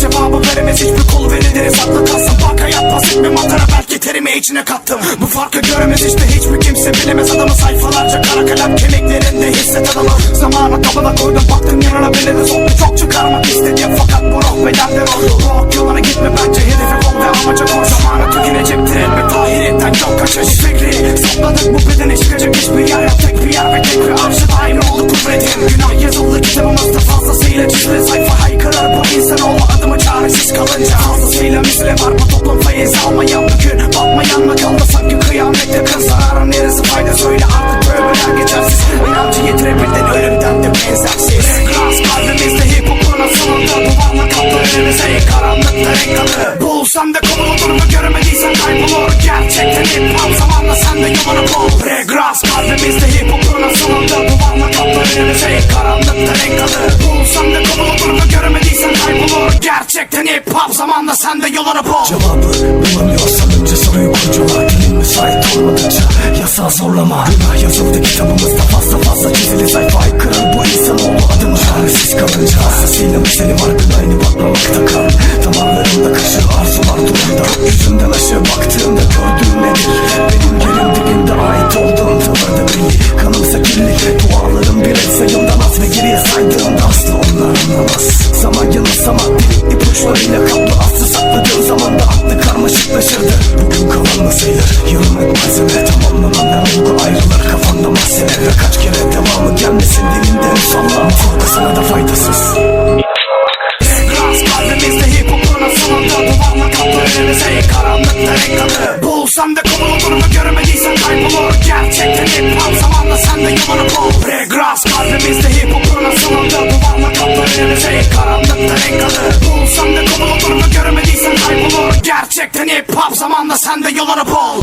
Cevabı veremez hiçbir kol verilir Saklı kalsın banka yatmaz etme matara Belki terimi içine kattım Bu farkı göremez işte hiçbir kimse bilemez adamı Sayfalarca kara kalem kemiklerinde hisset adamı Zamana kapıda koydum baktım yanına Sapladık bu bedene çıkacak hiçbir yer yok Tek bir yer ve tek bir arşa aynı oldu kuvvetim Günah yazılı kitabımızda fazlasıyla çizili sayfa haykırır Bu insanoğlu adımı çaresiz kalınca. Fazlasıyla misli var bu toplum feyiz almayan bugün Batmayan mı kaldı sanki kıyamet yakın Zararın neresi fayda? Söyle artık tövbeler geçersiz. İnancı yitirebildin ölümden de benzersiz. Gras kalbimizde hip hop'un asılında Duvarla kaplı önümüze. Karanlıkta renk alır Bulsam da konu olur mu göremediysen Kalbimizde hip hop'un asılında Duvarla kaplı önümüze karanlıkta renk alır. Bulsam da konu olur mu? Göremediysen kaybolur. Gerçekten hip hop zamanla sen de yolunu bul Cevabı bulamıyorsan önce soruyu kurcala Dilin müsait olmadıkça yasa zorlama. Günah yazıldı kitabımızda fazla fazla çizili sayfa. Aykırı bu insanoğlu Delik ipuçlarıyla kaplı Aslı sakladığım zaman da aklı karmaşıklaşırdı. Bugün kalan sayılır yarın malzeme Tamamlanan her olgu ayrılır kafanda mahzene. Ve kaç kere devamı gelmesin dilinden salla Korku sana da faydasız. Gras kalbimizde hip hop'un asılında Duvarla kaplı önümüze karanlıkta renk alır Bulsam da mu? Göremediysen kaybolur. Gerçekten hip hop zamanla sen de yolunu bul Regras kalbimizde hip Hip hop zamanda sen de yolları bul.